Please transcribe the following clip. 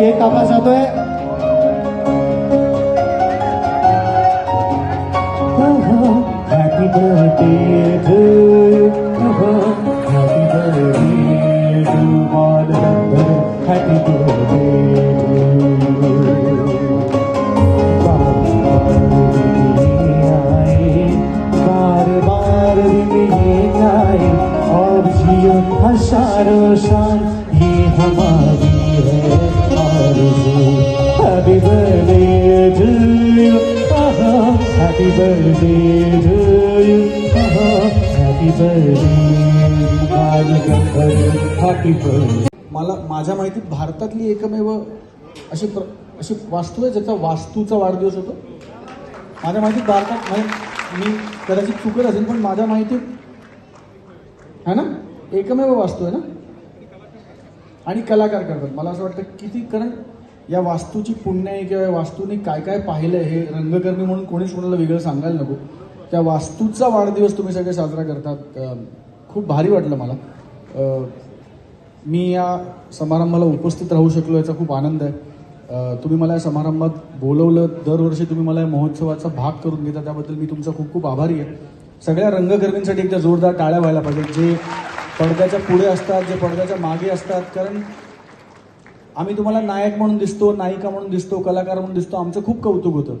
Cake कापला जातोय happy birthday to happy birthday to happy birthday बार बार दिन आए और जियो हजारों शान ये हमारी birthday to you. happy birthday. happy birthday. मला माझ्या माहितीत भारतातली एकमेव अशी प्र अशी वास्तू आहे ज्याचा वास्तूचा वाढदिवस होतो माझ्या माहितीत भारतात म्हणजे मी कदाचित चुकत असेल पण माझ्या माहितीत है ना एकमेव वास्तू आहे ना आणि कलाकार करतात मला असं वाटतं किती कारण या वास्तूची पुण्य आहे किंवा या वास्तूने काय काय पाहिलं आहे हे रंगकर्मी म्हणून कोणीच कोणाला वेगळं सांगायला नको. त्या वास्तूचा वाढदिवस तुम्ही सगळे साजरा करतात. खूप भारी वाटलं मला. मी या समारंभाला उपस्थित राहू शकलो याचा खूप आनंद आहे. तुम्ही मला या समारंभात बोलवलं. दरवर्षी तुम्ही मला या महोत्सवाचा भाग करून घेता. त्याबद्दल मी तुमचा खूप खूप आभारी आहे. सगळ्या रंगकर्मींसाठी एकदा जोरदार टाळ्या व्हायला पाहिजेत. जे पडद्याच्या पुढे असतात जे पडद्याच्या मागे असतात. कारण आम्ही तुम्हाला नायक म्हणून दिसतो नायिका म्हणून दिसतो कलाकार म्हणून दिसतो. आमचं खूप कौतुक होतं.